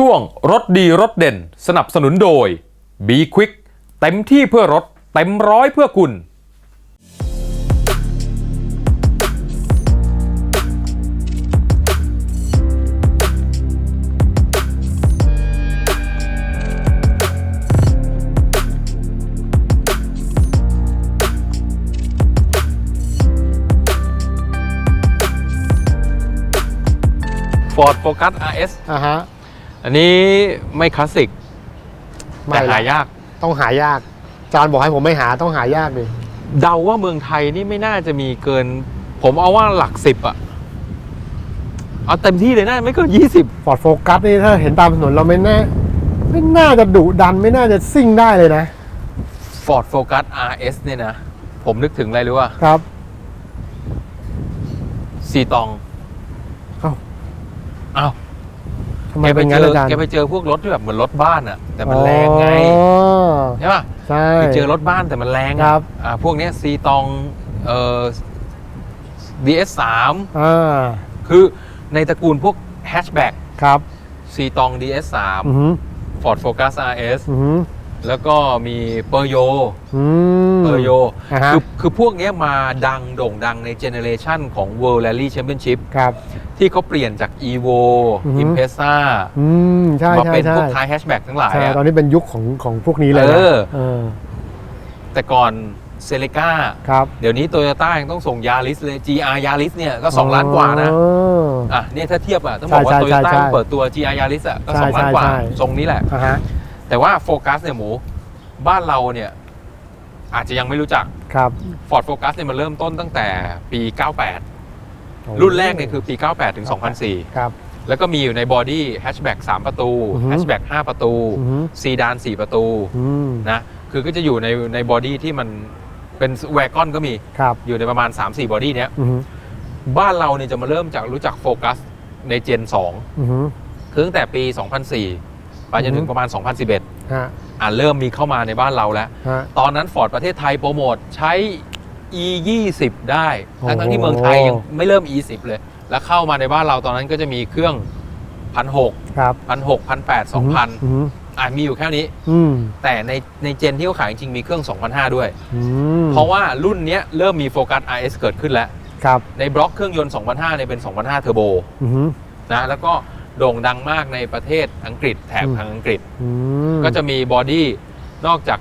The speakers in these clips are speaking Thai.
ช่วงรถดีรถเด่น สนับสนุนโดย b q u i c k เต็มที่เพื่อรถ เต็มร้อยเพื่อคุณ Ford Focus RS อ่าฮะ อันนี้ไม่คลาสสิกไม่แต่หรอกหายาก ต้องหายากอาจารย์บอกให้ผมไม่หาต้องหายากดิเดาว่าเมืองไทยนี่ไม่น่าจะมีเกิน ผมเอาว่าหลักสิบอะเอาเต็มที่เลยนะไม่เกินยี่สิบฟอร์ดโฟกัสนี่ถ้าเห็นตามถนนเราไม่แน่ไม่น่าจะดุดันไม่น่าจะซิ่งได้เลยนะ Ford Focus RS เนี่ยนะ ผมนึกถึงอะไรรู้ว่าครับซีตอง เอ้า อ้าว ทำไมแกไปเป็นเจงั้นออาจารย์แกไปเจอพวกรถที่แบบเหมือนรถบ้านอะแต่มันแรงไงอ๋อใช่ป่ะใช่ ไปเจอรถบ้านแต่มันแรงอะครับ อ่าพวกเนี้ยซีตองเอ่อ DS 3อ่าคือในตระกูลพวกแฮชแบ็กครับซีตอง DS อือหือ3 Ford Focus RS อือหือแล้วก็มีเปอร์โยอืมเปอร์โย อ่าฮะคือคือพวกเนี้ยมาดังโด่งดังในเจเนเรชันของ World Rally Championship ครับ ที่เขาเปลี่ยนจาก Evo อือฮึ Impreza อืมใช่มาใช่เป็นใช่พวกท้ายแฮชแบ็กทั้งหลายใช่อะ ตอนนี้เป็นยุคของของพวกนี้เลยนะเออ เออแต่ก่อนเซเลกาครับเดี๋ยวนี้โตโยต้ายังต้องส่งยาริสเลย GR ยาริสเนี่ยก็ 2 ล้านกว่านะอ๋ออะเนี่ยถ้าเทียบอะต้องบอกว่าใช่โตใช่โยต้าใช่เปิดตัว GR ยาริสอะก็ ใช่2 ล้านกว่า ใช่ใช่ ทรงนี้แหละ อ่าฮะแต่ว่าโฟกัสเนี่ยหมู บ้านเราเนี่ย อาจจะยังไม่รู้จัก ครับ Ford Focus เนี่ยมันเริ่มต้นตั้งแต่ปี 98 รุ่นแรกเนี่ยคือปี 98 ถึง 2004 ครับ แล้วก็มีอยู่ในบอดี้แฮชแบ็ก3ประตูอือฮึแฮชแบ็ก5ประตูอือฮึ ซีดาน 4 ประตูอืมนะคือก็จะอยู่ในในบอดี้ที่มันเป็นแวกอนก็มีครับอยู่ในประมาณ 3-4 บอดี้เนี้ยอือหือบ้านเราเนี่ยจะมาเริ่มจากรู้จักโฟกัสในเจน อือหือ2คือตั้งแต่ปี 2004 ไปจนถึงประมาณ 2011 ฮะอ่าเริ่มมีเข้ามาในบ้านเราแล้ว ฮะตอนนั้น Ford ประเทศไทยโปรโมทใช้ e 2 0ได้โอ้ทั้งๆที่เมืองไทยยังไม่เริ่ม e 1 0เลย แล้วเข้ามาในบ้านเราตอนนั้นก็จะมีเครื่องพันหกครับพันหกพันแปดสองพันอือหืออ่ามีอยู่แค่นี้ อืมแต่ในในเจนที่เขาขายจริงๆมีเครื่อง 2,500 ด้วยอืมเพราะว่ารุ่นเนี้ยเริ่มมีโฟกัส RS เกิดขึ้นแล้วครับในบล็อกเครื่องยนต์ 2,500เนี่ยเป็น 2,500เทอร์โบอือหือนะแล้วก็โด่งดังมากในประเทศอังกฤษแถบอืมทางอังกฤษอืมก็จะมีบอดี้ นอกจาก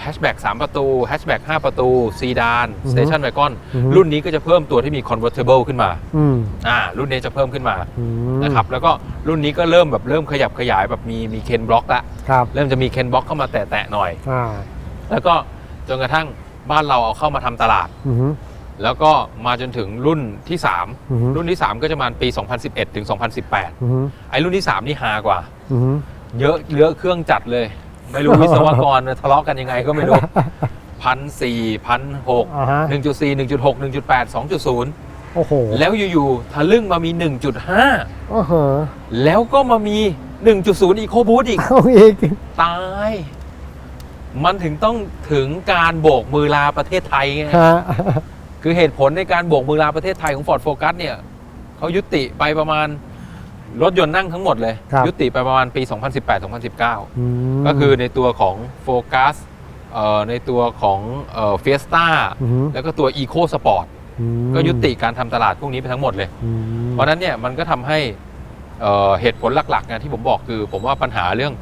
แฮชแบ็ก3ประตูแฮชแบ็ก5ประตูซีดานสเตชันไวกอนรุ่นนี้ก็จะเพิ่มตัวที่มี convertible ขึ้นมาอืมอ่ารุ่นนี้จะเพิ่มขึ้นมาอืมนะครับแล้วก็รุ่นนี้ก็เริ่มแบบเริ่มขยับขยายแบบมีมีเคนบล็อกละครับเริ่มจะมีเคนบล็อกเข้ามาแตะๆหน่อยอ่าแล้วก็จนกระทั่งบ้านเราเอาเข้ามาทำตลาดอือหือแล้วก็มาจนถึงรุ่นที่อือฮึ3รุ่นที่ 3 ก็จะมาปี 2011 ถึง 2018อือหือไอ้รุ่นที่ 3 นี่ฮากว่าอือหือเยอะเยอะเครื่องจัดเลย ไม่รู้วิศวกรทะเลาะกันยังไงก็ไม่รู้พันสี่พันหกอ่าฮะ หนึ่งจุดสี่หนึ่งจุดหกหนึ่งจุดแปดสองจุดศูนย์โอ้โหแล้วอยู่ๆทะลึ่งมามี1.5โอ้โหแล้วก็มามี1.0อีโคบูตอีก เอาอีกตาย มันถึงต้องถึงการโบกมือลาประเทศไทยไง ฮะคือเหตุผลในการโบกมือลาประเทศไทยของ Ford Focus เนี่ยเขายุติไปประมาณ รถยนต์นั่งทั้งหมดเลย ครับ ยุติไปประมาณปี 2018-2019อืมก็คือในตัวของ Focus เอ่อในตัวของเอ่อ Fiesta อือหือแล้วก็ตัว Eco Sport อืมก็ยุติการทำตลาดพวกนี้ไปทั้งหมดเลย อืมเพราะฉะนั้นเนี่ยมันก็ทำให้เอ่อเหตุผลหลักๆนะที่ผมบอกคือ ผมว่าปัญหาเรื่อง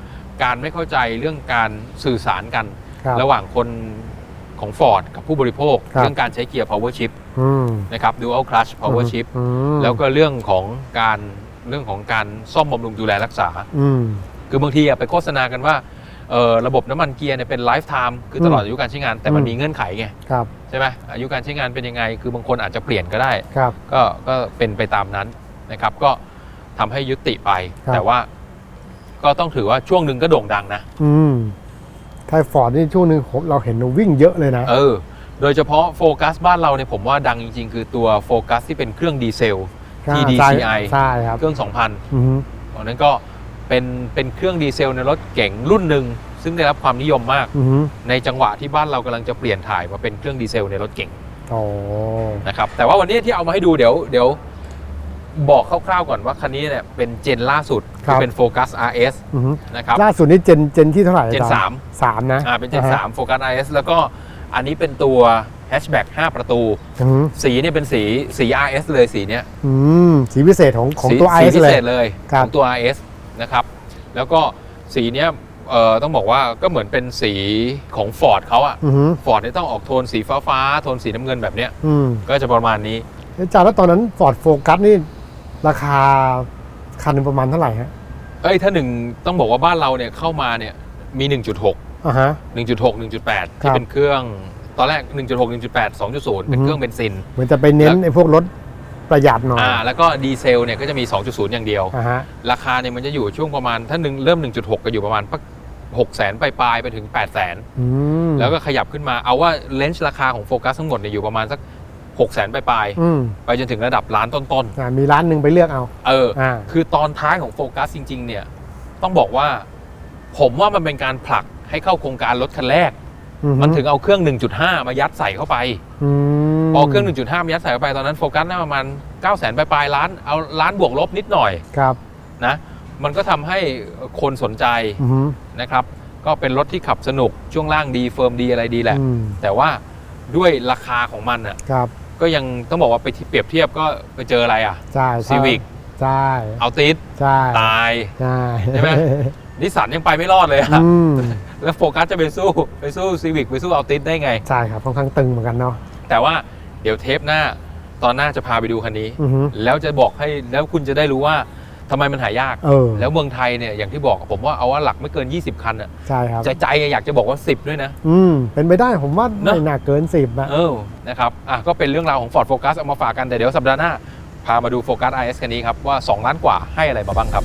การไม่เข้าใจเรื่องการสื่อสารกัน ครับ ระหว่างคนของ Ford กับผู้บริโภค ครับ เรื่องการใช้เกียร์ power shift อืมนะครับ dual clutch power shift อืมแล้วก็เรื่องของการ เรื่องของการซ่อมบำรุงดูแลรักษา อืม คือบางทีอะไปโฆษณากันว่าเอ่อระบบน้ำมันเกียร์เนี่ยเป็นไลฟ์ไทม์คือตลอดอายุการใช้งานแต่มันอืม มีเงื่อนไขไงครับใช่ไหมอายุการใช้งานเป็นยังไง คือบางคนอาจจะเปลี่ยนก็ได้ ครับ ก็ก็เป็นไปตามนั้นนะครับ ก็ทำให้ยุติไป ครับ แต่ว่าก็ต้องถือว่าช่วงหนึ่งก็โด่งดังนะ อืมไทยฟอร์ดนี่ช่วงหนึ่งผมเราเห็นวิ่งเยอะเลยนะ เออ โดยเฉพาะโฟกัสบ้านเราเนี่ยผมว่าดังจริงๆ คือตัวโฟกัสที่เป็นเครื่องดีเซล TDCI ใช่ครับเครื่องอืม2,000ตอนนั้นก็เป็นเป็นเครื่องดีเซลในรถเก๋งรุ่นหนึ่ง ซึ่งได้รับความนิยมมากอืมในจังหวะที่บ้านเรากำลังจะเปลี่ยนถ่ายมาเป็นเครื่องดีเซลในรถเก๋งโอ้นะครับแต่ว่าวันนี้ที่เอามาให้ดูเดี๋ยวเดี๋ยวบอกคร่าวๆก่อนว่าคันนี้เนี่ยเป็นเจนล่าสุดครับเป็น Focus RS อือฮึนะครับ ล่าสุดนี้เจนเจนที่เท่าไหร่เจนอาจารย์สาม สามนะอ่าเป็นเจนอ่ฮะ3 Focus RS แล้วก็อันนี้เป็นตัว Hatchback 5ประตู อือฮึสีเนี่ยเป็นสีสี RS เลยสีเนี้ยอืมสีพิเศษของของสีตัวสี IS พิเลเศย ษเลยครัขบ องตัว RS นะครับแล้วก็สีเนี้ยเอ่อต้องบอกว่าก็เหมือนเป็นสีของ Ford เขาอะอือฮึฟอร์ดเนี่ยต้องออกโทนสีฟ้าฟ้าๆโทนสีน้ำเงินแบบเนี้ยอืมก็จะประมาณนี้ อาจารย์แล้วตอนนั้น Ford Focus นี่ ราคาคันหนึ่งประมาณเท่าไหร่ฮะเอ้ยถ้าหนึ่งต้องบอกว่าบ้านเราเนี่ยเข้ามาเนี่ยมี 1.6 อ่าฮะ 1.6 1.8 ครัที่บ เป็นเครื่อง ตอนแรก 1.6 1.8 2.0 เป็นเครื่องเบนซิน เหมือนจะไปเน้นแล้วไอ้พวกรถประหยัดหน่อยอ่าแล้วก็ดีเซลเนี่ยก็จะมี 2.0 อย่างเดียว อ่าฮะ ราคาเนี่ยมันจะอยู่ช่วงประมาณถ้าหนึ่งเริ่ม 1.6 ก็อยู่ประมาณ6แสนปลายๆไปถึง8แสนอืมแล้วก็ขยับขึ้นมาเอาว่าเลนส์ราคาของโฟกัสทั้งหมดเนี่ยอยู่ประมาณสัก6แสนปลายอืมๆไปจนถึงระดับล้านต้นอ่ามีร้านหนึ่งไปเลือกเอา ๆเออ อ่า คือตอนท้ายของโฟกัสจริง ๆ เนี่ย ต้องบอกว่า ผมว่ามันเป็นการผลักให้เข้าโครงการรถคันแรกอือฮึ มันถึงเอาเครื่อง 1.5 มายัดใส่เข้าไปอืมพอเครื่อง 1.5 มายัดใส่เข้าไปตอนนั้นโฟกัสน่าประมาณ 9 0 0 0 0ปลายๆล้านเอาล้านบวกลบนิดหน่อยครับนะมันก็ทำให้คนสนใจอือฮึนะครับก็เป็นรถที่ขับสนุกช่วงล่างดีเฟิร์มดีอะไรดีแหละอืมแต่ว่าด้วยราคาของมันอะครับก็ยังต้องบอกว่าไปเปรียบเทียบก็ไปเจออะไรอะใช่ใช่ Civic ใช่เอาติดใช่ตายใช่ใช่ไหมนิสสันยังไปไม่รอดเลยอะอืม แล้วโฟกัสจะไปสู้ไปสู้ซีวิกไปสู้เอาติสได้ไง ใช่ครับค่อนข้างตึงเหมือนกันเนาะแต่ว่าเดี๋ยวเทปหน้าตอนหน้าจะพาไปดูคันนี้ อือฮึ แล้วจะบอกให้แล้วคุณจะได้รู้ว่าทำไมมันหายาก เออ แล้วเมืองไทยเนี่ยอย่างที่บอกผมว่าเอาว่าหลักไม่เกิน 20 คันอะใช่ครับ ใจใจอยากจะบอกว่า 10 ด้วยนะ อืม เป็นไปได้ผมว่าเนอะ ไม่น่าเกินสิบอะเออนะครับอะก็เป็นเรื่องราวของ Ford Focus เอามาฝากกันแต่เดี๋ยวสัปดาห์หน้า พามาดู Focus IS คันนี้ครับว่า 2 ล้านกว่าให้อะไรมาบ้างครับ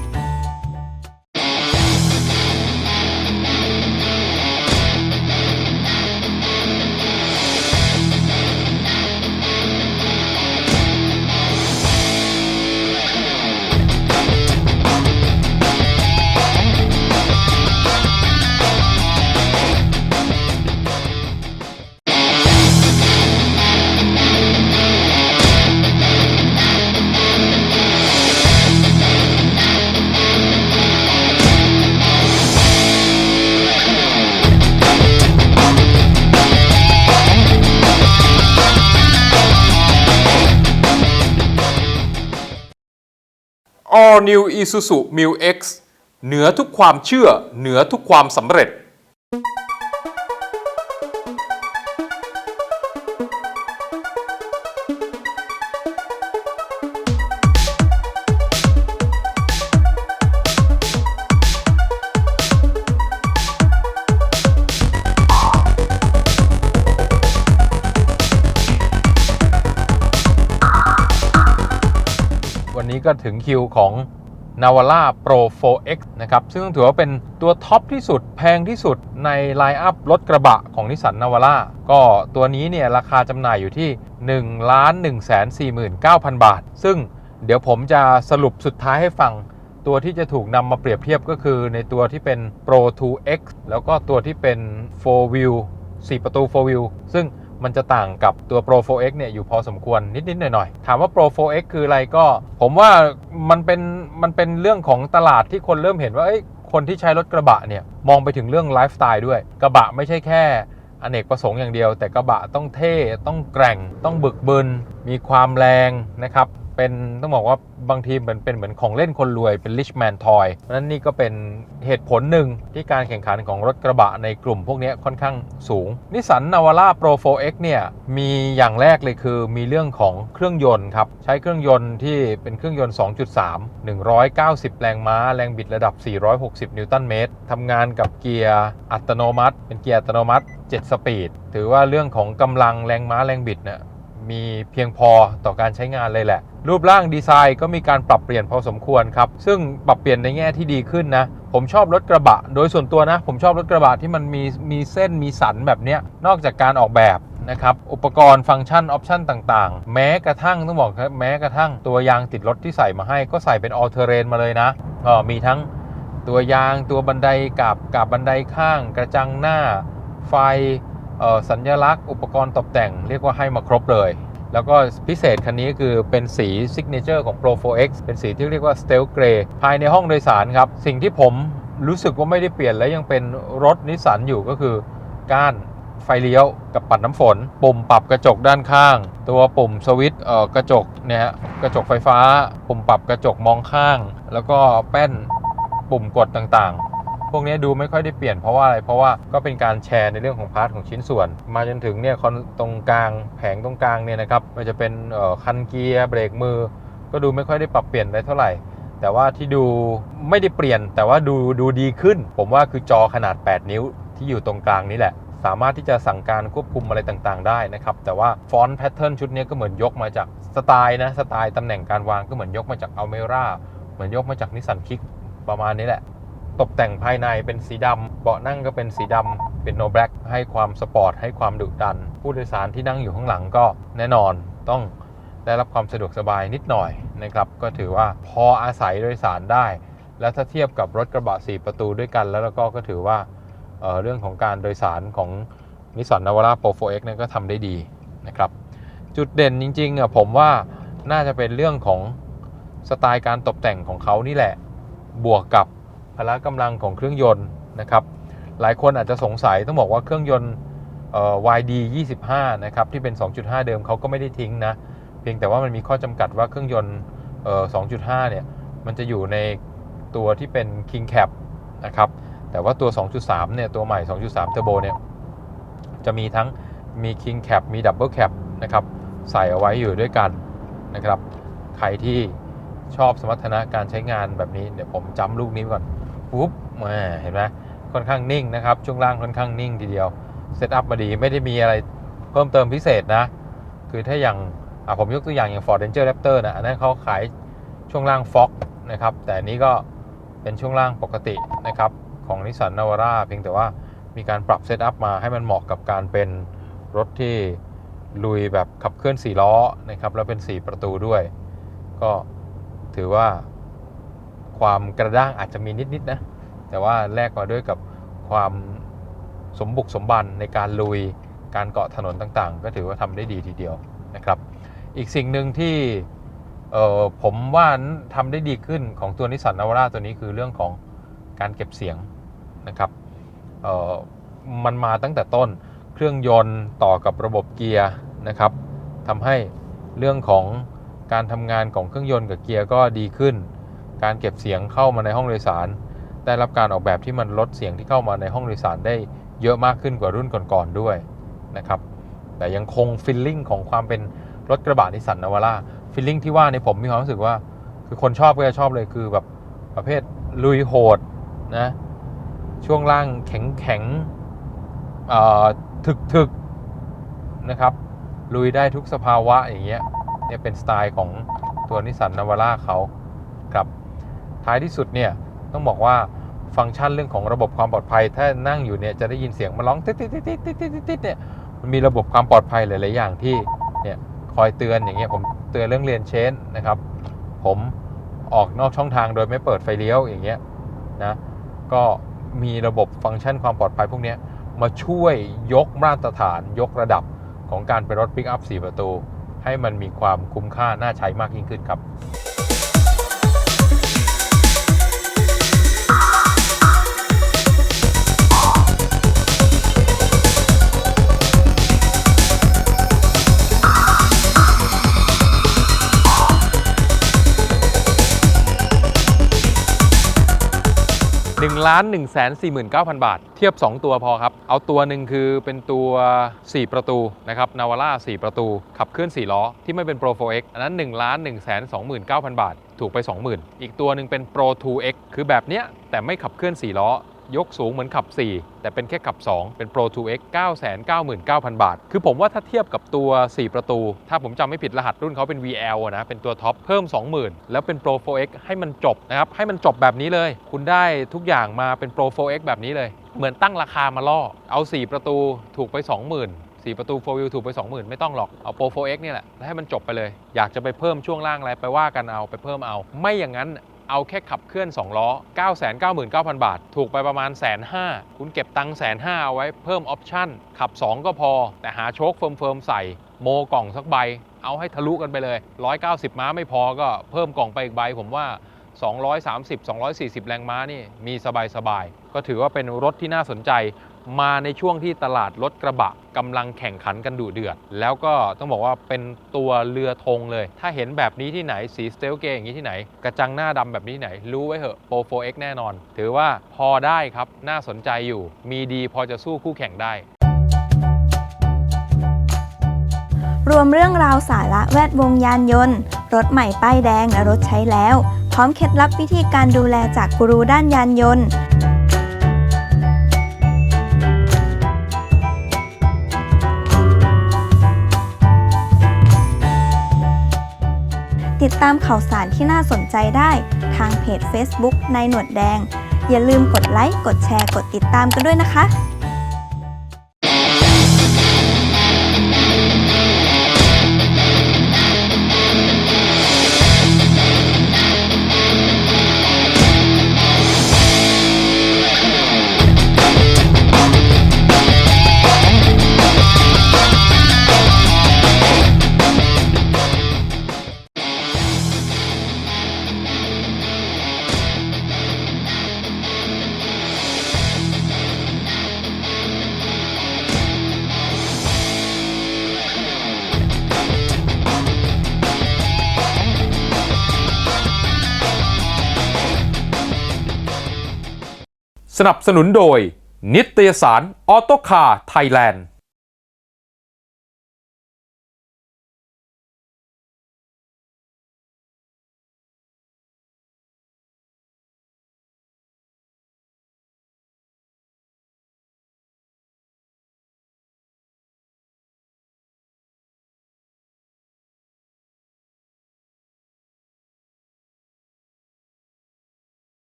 New Isuzu Mu X เหนือทุกความเชื่อ เหนือทุกความสำเร็จ ก็ถึงคิวของ Navara Pro 4X นะครับ ซึ่งถือว่าเป็นตัวท็อปที่สุดแพงที่สุดในไลน์อัพรถกระบะของนิสสันนาวาร่าก็ตัวนี้เนี่ยราคาจำหน่ายอยู่ที่ 1 1 4 9 0 0 0 บาท ซึ่งเดี๋ยวผมจะสรุปสุดท้ายให้ฟัง ตัวที่จะถูกนำมาเปรียบเทียบก็คือในตัวที่เป็น Pro 2X แล้วก็ตัวที่เป็น 4 Wheel 4 ประตู 4 Wheel ซึ่ง มันจะต่างกับตัว Pro 4X เนี่ยอยู่พอสมควรนิด ๆ หน่อย ๆ ถามว่า Pro 4X คืออะไรก็ ผมว่ามันเป็นมันเป็นเรื่องของตลาดที่คนเริ่มเห็นว่าเอ้ยคนที่ใช้รถกระบะเนี่ยมองไปถึงเรื่องไลฟ์สไตล์ด้วย กระบะไม่ใช่แค่อเนกประสงค์อย่างเดียว แต่กระบะต้องเท่ ต้องแกร่ง ต้องบึกบึน มีความแรงนะครับ เป็นต้องบอกว่าบางทีเหมือนเป็นเหมือนของเล่นคนรวยเป็น rich man toy เพราะนั้นนี่ก็เป็นเหตุผลหนึ่งที่การแข่งขันของรถกระบะในกลุ่มพวกนี้ค่อนข้างสูงนิสสันนาวาร่า Pro 4X เนี่ยมีอย่างแรกเลยคือมีเรื่องของเครื่องยนต์ครับ ใช้เครื่องยนต์ที่เป็นเครื่องยนต์ 2.3 190 แรงม้า แรงบิดระดับ 460 นิวตันเมตรทำงานกับเกียร์อัตโนมัติ เป็นเกียร์อัตโนมัติ 7 สปีด ถือว่าเรื่องของกำลังแรงม้าแรงบิดเนี่ย มีเพียงพอต่อการใช้งานเลยแหละ รูปร่างดีไซน์ก็มีการปรับเปลี่ยนพอสมควรครับ ซึ่งปรับเปลี่ยนในแง่ที่ดีขึ้นนะ ผมชอบรถกระบะ โดยส่วนตัวนะ ผมชอบรถกระบะที่มันมีมีเส้นมีสันแบบเนี้ย นอกจากการออกแบบนะครับ อุปกรณ์ฟังก์ชันออปชันต่างๆ แม้กระทั่งต้องบอกครับแม้กระทั่งตัวยางติดรถที่ใส่มาให้ก็ใส่เป็น all terrain มาเลยนะก็มีทั้งตัวยางตัวบันไดกับกับบันไดข้าง กระจังหน้า ไฟ สัญลักษณ์อุปกรณ์ตกแต่งเรียกว่าให้มาครบเลย แล้วก็พิเศษคันนี้คือเป็นสีซิกเนเจอร์ของ Pro 4X เป็นสีที่เรียกว่า Steel Gray ภายในห้องโดยสารครับ สิ่งที่ผมรู้สึกว่าไม่ได้เปลี่ยนและยังเป็นรถนิสสันอยู่ก็คือก้านไฟเลี้ยวกับปัดน้ำฝน ปุ่มปรับกระจกด้านข้าง ตัวปุ่มสวิตช์กระจกเนี่ยกระจกไฟฟ้า ปุ่มปรับกระจกมองข้าง แล้วก็แป้นปุ่มกดต่างๆ พวกนี้ดูไม่ค่อยได้เปลี่ยนเพราะว่าอะไร เพราะว่าก็เป็นการแชร์ในเรื่องของพาร์ทของชิ้นส่วน มาจนถึงเนี่ยคอนตรงกลางแผงตรงกลางเนี่ยนะครับมันจะเป็นคันเกียร์เบรกมือ ก็ดูไม่ค่อยได้ปรับเปลี่ยนอะไรเท่าไหร่ แต่ว่าที่ดูไม่ได้เปลี่ยน แต่ว่าดูดูดีขึ้น ผมว่าคือจอขนาด 8 นิ้วที่อยู่ตรงกลางนี้แหละสามารถที่จะสั่งการควบคุมอะไรต่างๆ ได้นะครับ แต่ว่าฟอนต์แพทเทิร์นชุดนี้ก็เหมือนยกมาจากสไตล์นะ สไตล์ตำแหน่งการวางก็เหมือนยกมาจากอัลเมร่าเหมือนยกมาจากนิสสันคิกประมาณนี้แหละ ตกแต่งภายในเป็นสีดำ เบาะนั่งก็เป็นสีดำ เป็นโนแบล็กให้ความสปอร์ต ให้ความดุดัน ผู้โดยสารที่นั่งอยู่ข้างหลังก็แน่นอนต้องได้รับความสะดวกสบายนิดหน่อยนะครับ ก็ถือว่าพออาศัยโดยสารได้ แล้วถ้าเทียบกับรถกระบะ 4 ประตูด้วยกัน แล้วก็ก็ถือว่าเเรื่องของการโดยสารของนิสสันนาวาร่าโปร 4X เนี่ยก็ทำได้ดีนะครับ จุดเด่นจริงๆอะผมว่าน่าจะเป็นเรื่องของสไตล์การตกแต่งของเขานี่แหละ บวกกับ พละกำลังของเครื่องยนต์นะครับหลายคนอาจจะสงสัยต้องบอกว่าเครื่องยนต์ YD 25 นะครับ ที่เป็น 2.5 เดิมเขาก็ไม่ได้ทิ้งนะ เพียงแต่ว่ามันมีข้อจำกัดว่าเครื่องยนต์ 2.5 เนี่ย มันจะอยู่ในตัวที่เป็น King Cap นะครับ แต่ว่าตัว 2.3 เนี่ย ตัวใหม่ 2.3 Turbo เนี่ย จะมีทั้งมี King Cap มี Double Cap นะครับ ใส่เอาไว้อยู่ด้วยกันนะครับ ใครที่ชอบสมรรถนะการใช้งานแบบนี้ เดี๋ยวผมจำลูกนี้ไว้ก่อน ปุ๊บมาเห็นไหมค่อนข้างนิ่งนะครับ ช่วงล่างค่อนข้างนิ่งทีเดียวเซตอัพมาดีไม่ได้มีอะไรเพิ่มเติมพิเศษนะ คือถ้าอย่างผมยกตัวอย่างอย่าง Ford Ranger Raptor นะอันนั้นเขาขายช่วงล่าง Fox นะครับ แต่นนี้ก็เป็นช่วงล่างปกตินะครับของ Nissan Navara เพียงแต่ว่ามีการปรับเซตอัพมาให้มันเหมาะกับการเป็นรถที่ลุยแบบขับเคลื่อน 4 ล้อนะครับ แล้วเป็น 4 ประตูด้วย ก็ถือว่า ความกระด้างอาจจะมีนิดๆนะ แต่ว่าแลกมาด้วยกับความสมบุกสมบันในการลุยการเกาะถนนต่างๆ ก็ถือว่าทำได้ดีทีเดียวนะครับ อีกสิ่งหนึ่งที่เออผมว่าทำได้ดีขึ้นของตัวนิสสันนาวาร่าตัวนี้คือเรื่องของการเก็บเสียงนะครับเออมันมาตั้งแต่ต้นเครื่องยนต์ต่อกับระบบเกียร์นะครับทำให้เรื่องของการทำงานของเครื่องยนต์กับเกียร์ก็ดีขึ้น การเก็บเสียงเข้ามาในห้องโดยสาร ได้รับการออกแบบที่มันลดเสียงที่เข้ามาในห้องโดยสารได้เยอะมากขึ้นกว่ารุ่นก่อนๆด้วยนะครับ แต่ยังคงฟิลลิ่งของความเป็นรถกระบะนิสสันนาวาร่าฟิลลิ่งที่ว่าในผมมีความรู้สึกว่า คือคนชอบก็จะชอบเลยคือแบบประเภทลุยโหดนะช่วงล่างแข็งแข็งถึกถึกนะครับลุยได้ทุกสภาวะอย่างเงี้ยเนี่ยเป็นสไตล์ของตัวนิสสันนาวาร่าเขาครับ ท้ายที่สุดเนี่ยต้องบอกว่าฟังก์ชันเรื่องของระบบความปลอดภัย ถ้านั่งอยู่เนี่ยจะได้ยินเสียงมันร้องติ๊ดติ๊ดติ๊ดติดติดติดติดเนี่ยมันมีระบบความปลอดภัยหลาย ๆ อย่างที่เนี่ยคอยเตือนอย่างเงี้ยผมเตือนเรื่องเรียนเชนนะครับ ผมออกนอกช่องทางโดยไม่เปิดไฟเลี้ยวอย่างเงี้ยนะก็มีระบบฟังก์ชันความปลอดภัยพวกเนี้ยมาช่วยยกมาตรฐานยกระดับของการเป็นรถปิกอัพ4 ประตู ให้มันมีความคุ้มค่าน่าใช้มากยิ่งขึ้นครับ 1ล้าน1 4 9 0 0 0 บาท เทียบ 2 ตัวพอครับ เอาตัวหนึ่งคือเป็นตัว 4 ประตูนะครับนาวาร่า4 ประตู ขับเคลื่อน 4 ล้อ ที่ไม่เป็น Pro 4X อันนั้น1ล้าน1 2 9 0 0 0 บาท ถูกไป 20,000 อีกตัวหนึ่งเป็น Pro 2X คือแบบเนี้ยแต่ไม่ขับเคลื่อน 4 ล้อ ยกสูงเหมือนขับ 4 แต่เป็นแค่ขับ 2 เป็น Pro 2X 999,000 บาท คือผมว่าถ้าเทียบกับตัว 4 ประตู ถ้าผมจำไม่ผิดรหัสรุ่นเขาเป็น VL อะนะ เป็นตัวท็อปเพิ่ม 20,000 แล้วเป็น Pro 4X ให้มันจบนะครับ ให้มันจบแบบนี้เลย คุณได้ทุกอย่างมาเป็น Pro 4X แบบนี้เลย เหมือนตั้งราคามาล่อ เอา 4 ประตูถูกไป 20,000 4 ประตู 4 wheel ถูกไป 20,000 ไม่ต้องหรอก เอา Pro 4X นี่แหละแล้วให้มันจบไปเลย อยากจะไปเพิ่มช่วงล่างอะไร ไปว่ากันเอา ไปเพิ่มเอา ไม่อย่างนั้น เอาแค่ขับเคลื่อน 2 ล้อ 999,000 บาท ถูกไปประมาณแสนห้าคุณเก็บตังค์แสนห้าเอาไว้เพิ่มออปชั่น ขับ 2 ก็พอ แต่หาโชคเฟิร์มๆใส่ โมกล่องสักใบ เอาให้ทะลุกันไปเลย 190 ม้าไม่พอก็เพิ่มกล่องไปอีกใบผมว่า 230 240 แรงม้านี่มีสบายๆก็ถือว่าเป็นรถที่น่าสนใจ มาในช่วงที่ตลาดรถกระบะกำลังแข่งขันกันดุเดือด แล้วก็ต้องบอกว่าเป็นตัวเรือธงเลย ถ้าเห็นแบบนี้ที่ไหนสีสเตลเกอย่างนี้ที่ไหน กระจังหน้าดำแบบนี้ที่ไหน รู้ไว้เหอะ Pro 4X แน่นอน ถือว่าพอได้ครับน่าสนใจอยู่ มีดีพอจะสู้คู่แข่งได้รวมเรื่องราวสาระแวดวงยานยนต์ รถใหม่ป้ายแดงและรถใช้แล้ว พร้อมเคล็ดลับวิธีการดูแลจากกูรูด้านยานยนต์ ติดตามข่าวสารที่น่าสนใจได้ทางเพจ Facebook ในหนวดแดง อย่าลืมกดไลค์ กดแชร์ กดติดตามกันด้วยนะคะ นับสนุนโดย นิตยสารออโตคาร์ไทยแลนด์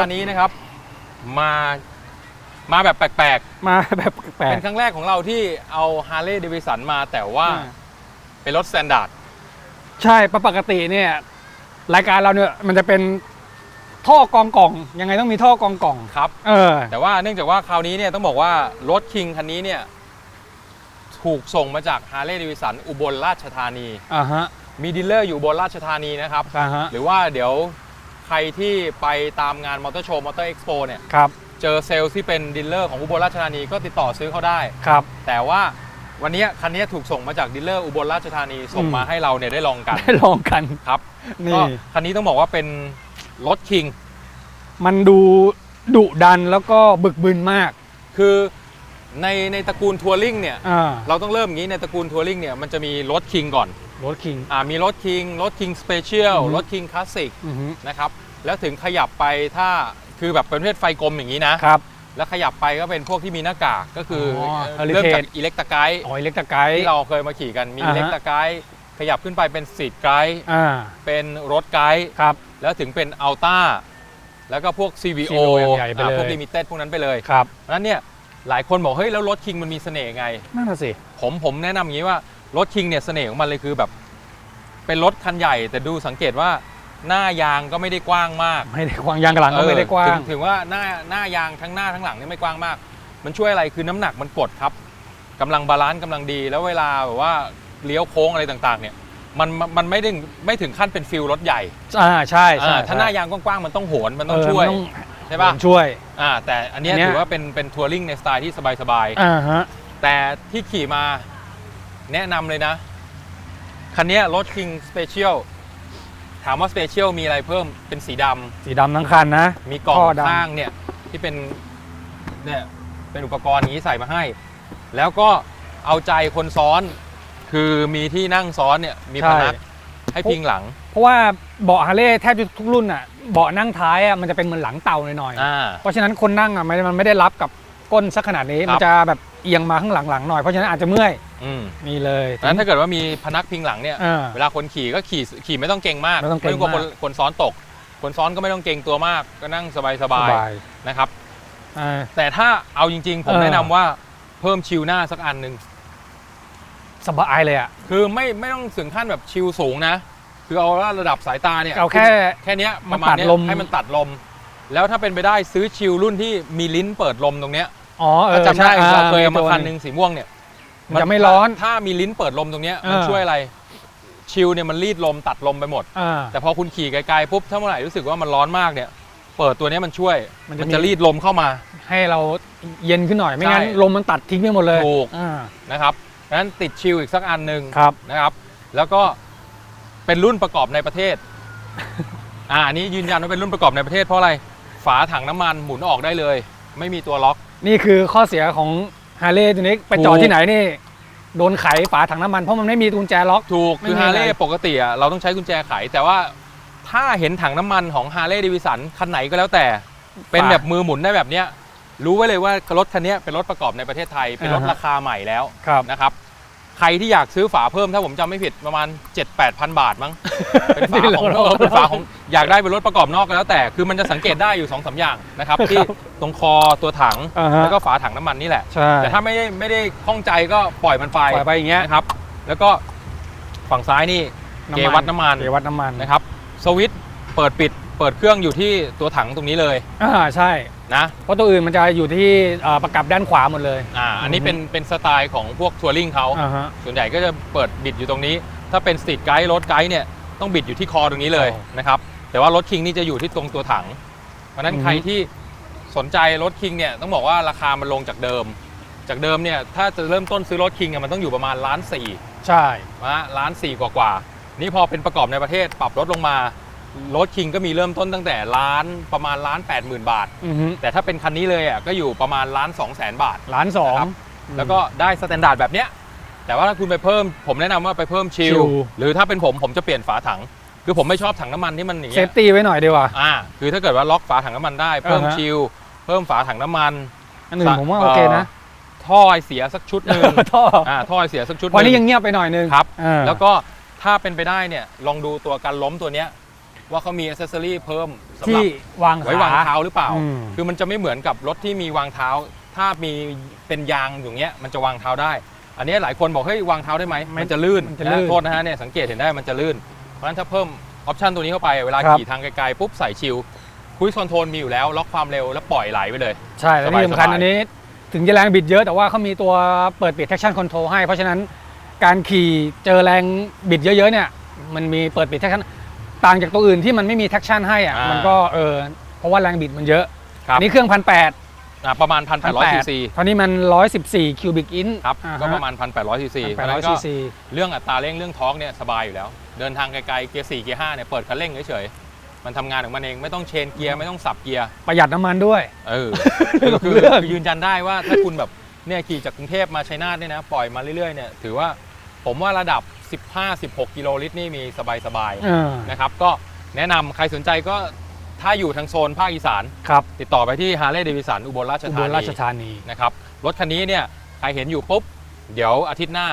ตอนนี้นะครับมามาแบบแปลกมาแบบแปๆลเป็กนครั้งแรกของเราที่เอา Harley Davidson มาแต่ว่าอ่าเป็นรถสแตนดาร์ดๆใช่ปกติเนี่ยรายการเราเนี่ยมันจะเป็นท่อกองกล่องยังไงต้องมีท่อกองกล่องครับ เออ แต่ว่าเนื่องจากว่าคราวนี้เนี่ยต้องบอกว่ารถคิงคันนี้เนี่ยถูกส่งมาจาก Harley Davidson อุบลราชธานี อ่าฮะมีดีลเลอร์อยู่อุบลราชธานีนะครับ อ่าฮะ หรือว่าเดี๋ยว ใครที่ไปตามงานมอเตอร์โชว์มอเตอร์เอ็กซ์โปเนี่ยครับเจอเซลล์ที่เป็นดีลเลอร์ของอุบลราชธานีก็ติดต่อซื้อเขาได้ ครับ แต่ว่าวันนี้คันนี้ถูกส่งมาจากดีลเลอร์อุบลราชธานีส่งอืมมาให้เราเนี่ยได้ลองกันได้ลองกัน ครับนี่ ก็คันนี้ต้องบอกว่าเป็นรถคิง มันดูดุดันแล้วก็บึกบึนมาก คือ ในในตระกูลทัวริงเนี่ยอ่าเราต้องเริ่มอย่างนี้ในตระกูลทัวริงเนี่ยมันจะมีรถคิงก่อนรถคิง อ่ามีรถคิงรถคิงสเปเชียลอือฮึ รถคิงคลาสสิกอือฮึนะครับแล้วถึงขยับไปถ้าคือแบบเป็นประเภทไฟกลมอย่างนี้นะ ครับ แล้วขยับไปก็เป็นพวกที่มีหน้ากากก็คือออเริ่มจาก Heritage อิเล็กตาไกด์ออยเล็กตะไกด์ ที่เราเคยมาขี่กันมีอ่าฮะ อิเล็กตาไกด์ขยับขึ้นไปเป็นสีดไกด์อ่าเป็นรถไกด์ครับ แล้วถึงเป็นอัลต้าแล้วก็พวก CVO CVO ใหญ่ๆไปเลย อ่าพวกลิมิเต็ดพวกนั้นไปเลย ครับ เพราะฉะนั้นเนี่ย หลายคนบอกเฮ้ยแล้วรถคิงมันมีเสน่ห์ไง นั่นน่ะสิผมผมแนะนำอย่างนี้ว่ารถคิงเนี่ยเสน่ห์ของมันเลยคือแบบ เป็นรถคันใหญ่ แต่ดูสังเกตว่าหน้ายางก็ไม่ได้กว้างมากไม่ได้กว้างยางกระหลังก็ไม่ได้กว้าเออถึงงถึงว่าหน้าหน้ายางทั้งหน้าทั้งหลังเนี่ยไม่กว้างมาก มันช่วยอะไรคือน้ำหนักมันกดครับกำลังบาลานซ์กำลังดี แล้วเวลาแบบว่าเลี้ยวโค้งอะไรต่างๆ เนี่ยมันมันมันไม่ได้ไม่ถึงขั้นเป็นฟิลรถใหญ่อ่าใช่ใช่อ่าถ้าหน้ายางกว้างๆมันต้องโหนมันต้องช่วย เมัน ใช่ป่ะมันช่วยอ่าแต่อันเนี้ยอันเนี้ย ถือว่าเป็นเป็นทัวริงในสไตล์ที่สบายอ่าฮะ ๆ แต่ที่ขี่มาแนะนำเลยนะ คันเนี้ยรถ King Special ถามว่า Special มีอะไรเพิ่มเป็นสีดำสีดำทั้งคันนะมีกล่องท่อดำ ข้างเนี่ย ที่เป็นเนี่ยเป็นอุปกรณ์อย่างนี้ใส่มาให้ แล้วก็เอาใจคนซ้อน คือมีที่นั่งซ้อนเนี่ยมีพนักให้พิงหลังเพ ราะว่าเบาะฮาร์เลย์แทบจะทุกรุ่นอะเบาะนั่งท้ายอะมันจะเป็นเหมือนหลังเต่าหน่อยๆอ่าเพราะฉะนั้นคนนั่งอะมันมันไม่ได้รับกับก้นสักขนาดนี้ครับ มันจะแบบเอียงมาข้างหลังๆหน่อยเพราะฉะนั้นอาจจะเมื่อยอืมนี่เลยดังนั้นถ้าเกิดว่ามีพนักพิงหลังเนี่ยอ่าเวลาคนขี่ก็ขี่ขี่ไม่ต้องเก่งมากไม่ต้องเกรงกลัวคนมาก คนซ้อนตก คนซ้อนก็ไม่ต้องเก่งตัวมาก ก็นั่งสบายสบายๆนะครับ อ่า แต่ถ้าเอาจริง ๆ ผมเออ แนะนำว่าเพิ่มชิลหน้าสักอันหนึ่งสบายเลยอะ คือไม่ไม่ต้องถึงขั้นแบบชิลสูงนะ คือเอาระดับสายตาเนี่ยเอาแค่แค่เนี้ยมัปนระมาณเนี้ยตัดลมให้มันตัดลม แล้วถ้าเป็นไปได้ซื้อชิลรุ่นที่มีลิ้นเปิดลมตรงเนี้ยอ๋อเอถ้าอจำได้ใช่เราเคยเอามาตัวคันหนึ่งสีม่วงเนี่ยมันจะไม่ร้อนถ้ามีลิ้นเปิดลมตรงเนี้ยมันเออช่วยอะไรชิลเนี่ยมันรีดลมตัดลมไปหมดอ่าแต่พอคุณขี่ไกลๆปุ๊บถ้าเมื่อไหร่รู้สึกว่ามันร้อนมากเนี่ย เปิดตัวเนี้ยมันช่วย มัมันนจะจะมีรีดลมเข้ามา ให้เราเย็นขึ้นหน่อยไม่งั้นใช่ลมมันตัดทิ้งไปหมดเลยถูกอ่านะครับดังนั้นติดชิลอีกสักอันหนึ่งครับนะครับ แล้วก็ เป็นรุ่นประกอบในประเทศ อ่าอันนี้ยืนยันว่าเป็นรุ่นประกอบในประเทศเพราะอะไร ฝาถังน้ำมันหมุนออกได้เลย ไม่มีตัวล็อก นี่คือข้อเสียของฮาร์เลย์ตัวนี้ไปจอดถูก ที่ไหนนี่ โดนไขฝาถังน้ำมันเพราะมันไม่มีกุญแจล็อก ถูก ไม่คือมีฮาร์อะไรเลย์ปกติอะเราต้องใช้กุญแจไข แต่ว่าถ้าเห็นถังน้ำมันของฮาร์เลย์ด v วิสันคันไหนก็แล้วแต่ เป็นแบบมือหมุนได้แบบเนี้ยรู้ไว้เลยว่ารถคันเนี้ยเป็นรถประกอบในประเทศไทย เป็นรถอ่าฮะ ราคาใหม่แล้วครับ นะครับ ใครที่อยากซื้อฝาเพิ่มถ้าผมจำไม่ผิดประมาณ 7 8 0 0 0บาทมั้ง เป็นฝาของเออเป็นฝาของอยากได้เป็นรถประกอบนอกก็แล้วแต่ คือมันจะสังเกตได้อยู่2อสอย่างนะครับที่ตรงคอตัวถังอ่าฮะแล้วก็ฝาถังน้ำมันนี่แหละ ใช่ แต่ถ้าไม่ได้ไม่ได้ข้องใจก็ปล่อยมันไปปล่อยไปอย่างเงี้ยนะครับ แล้วก็ฝั่งซ้ายนี่ เกวัดน้ำมัน เกวัดน้ำมัน นะครับ สวิตช์เปิดปิด เปิดเครื่องอยู่ที่ตัวถังตรงนี้เลยอ่าใช่ นะเพราะตัวอื่นมันจะอยู่ที่เอ่อประกับด้านขวาหมดเลย อ่าอันนี้อือฮึเป็นเป็นสไตล์ของพวกทัวริงเขาอ่าฮะส่วนใหญ่ก็จะเปิดบิดอยู่ตรงนี้ ถ้าเป็นสตรีทไกด์รถไกด์เนี่ยต้องบิดอยู่ที่คอตรงนี้เลยอ๋อนะครับแต่ว่ารถคิงนี่จะอยู่ที่ตรงตัวถัง เพราะฉะนั้นอือฮึ ใครที่สนใจรถคิงเนี่ยต้องบอกว่าราคามันลงจากเดิม จากเดิมเนี่ยถ้าจะเริ่มต้นซื้อรถคิงมันต้องอยู่ประมาณล้านสี่ ใช่ นะล้านสี่กว่ากว่าๆนี่พอเป็นประกอบในประเทศปรับลดลงมา รถคิงก็มีเริ่มต้นตั้งแต่ล้านประมาณล้านแปดหมื่นบาท อือฮึแต่ถ้าเป็นคันนี้เลยอะก็อยู่ประมาณล้านสองแสนบาท ล้านสอง นะครับ แล้วก็ได้สแตนดาร์ดแบบเนี้ย แต่ว่าถ้าคุณไปเพิ่ม ผมแนะนำว่าไปเพิ่มชิชิลล หรือถ้าเป็นผมผมจะเปลี่ยนฝาถัง คือผมไม่ชอบถังน้ำมันที่มันอย่างเซเงี้ฟยตี้ไว้หน่อยดีกว่า อ่า คือถ้าเกิดว่าล็อกฝาถังน้ำมันได้เพิ่มอ่าฮะ ชิลเพิ่มฝาถังน้ำมันอันอื่นผมว่าโอเคนะท่อไอเสียสักชุดหนึ่งท่ออ่าท่อไอเสียสักชุดหเพราะนึ่นี่งยังเงียบไปหน่อยนึงครับอ่าแล้วก็ถ้าเป็นไปได้เนี่ยลองดูตัวการล้มตัวเนี้ย ว่าเขามีอ c เซสซอรี่เพิ่มสำหที่รับวางไว้วางเท้าหรือเปล่า อืม คือมันจะไม่เหมือนกับรถที่มีวางเท้า ถ้ามีเป็นยางอย่างเงี้ยมันจะวางเท้าได้ อันนี้หลายคนบอกเฮ้ยวางเท้าได้ไหมไม่มันจะลื่นมันจะลื่นโทษนะฮะเนี่ยสังเกตเห็นได้มันจะลื่น เพราะฉะนั้นถ้าเพิ่มออปชันตัวนี้เข้าไปเวลาครับ ขี่ทางไกลๆปุ๊บใส่ชิลคุยคอนโทรลมีอยู่แล้วล็อกความเร็วแล้วปล่อยไหลไปเลย ใช่แล้วสบายที่สำคัญสบายอันนี้ ถึงจะแรงบิดเยอะแต่ว่าเขามีตัวเปิดปิด traction control ให้ เพราะฉะนั้นการขี่เจอแรงบิดเยอะๆเนี่ยมันมีเปิดปิด traction ต่างจากตัวอื่นที่มันไม่มี traction ให้อะอ่ามั มันก็เออเพราะว่าแรงบิดมันเยอะครับอันนี้เครื่องพันแปดอ่าประมาณ 1,800ซีซีตอนนี้มัน 114คิวบิกอินครับก็ประมาณ 1,800ซีซีเพราะฉะนั้น800ก็ซีซีเรื่องอัตราเร่งเรื่องท้องเนี่ยสบายอยู่แล้ว เดินทางไกลๆเกียร์4เกียร์5เนี่ยเปิดคันเร่งเฉยๆมันทำงานของมันเองไม่ต้องเชนเกียร์ไม่ต้องสับเกียร์ ประหยัดน้ำมันด้วย เออคือคือเรื่อง คือยืนยันได้ว่าถ้าคุณแบบเนี่ยขี่จากกรุงเทพมาชัยนาทเนี่ยนะ ปล่อยมาเรื่อยๆเนี่ยถือว่า ผมว่าระดับ 15-16 กิโลลิตรนี่มีสบายเออๆนะครับก็แนะนำใครสนใจก็ถ้าอยู่ทางโซนภาคอีสาน ครับ ติดต่อไปที่ฮาร์เลย์เดวิสันอุบลราชอุบธาลราชนีธานีนะครับ รถคันนี้เนี่ย ใครเห็นอยู่ปุ๊บ เดี๋ยวอาทิตย์หน้า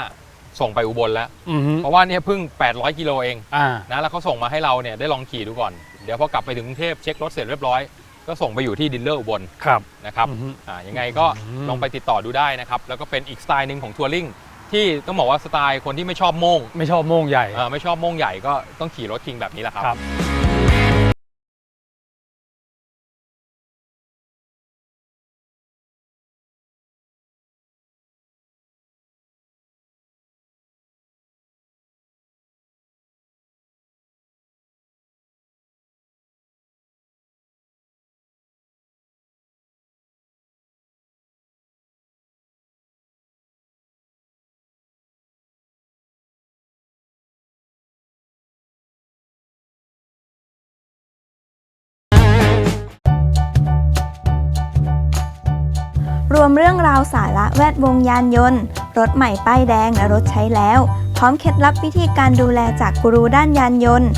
ส่งไปอุบลแล้วอือฮึเพราะว่าเนี่ยเพิ่ง 800 กิโลเองอ่านะแล้วเขาส่งมาให้เราเนี่ยได้ลองขี่ดูก่อน เดี๋ยวพอกลับไปถึงกรุงเทพเช็ครถเสร็จเรียบร้อย ก็ส่งไปอยู่ที่ดิลเลอร์อุบลครับนะครับอือฮึอ่ายังไงก็อืมลองไปติดต่อดูได้นะครับแล้วก็เป็นอีกสไตล์หนึ่งของทัวริง ที่ต้องบอกว่าสไตล์คนที่ไม่ชอบโม่งไม่ชอบโม่งใหญ่ เอ่อไม่ชอบโม่งใหญ่ก็ต้องขี่รถคิงแบบนี้แหละครับ ครับ วมเรื่องราวสาระแวดวงยานยนต์ รถใหม่ป้ายแดงและรถใช้แล้ว พร้อมเคล็ดลับวิธีการดูแลจากกูรูด้านยานยนต์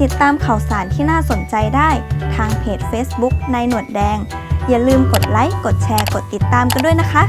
ติดตามข่าวสารที่น่าสนใจได้ทางเพจ Facebook นายหนวดแดง อย่าลืมกดไลค์ กดแชร์ กดติดตามกันด้วยนะคะ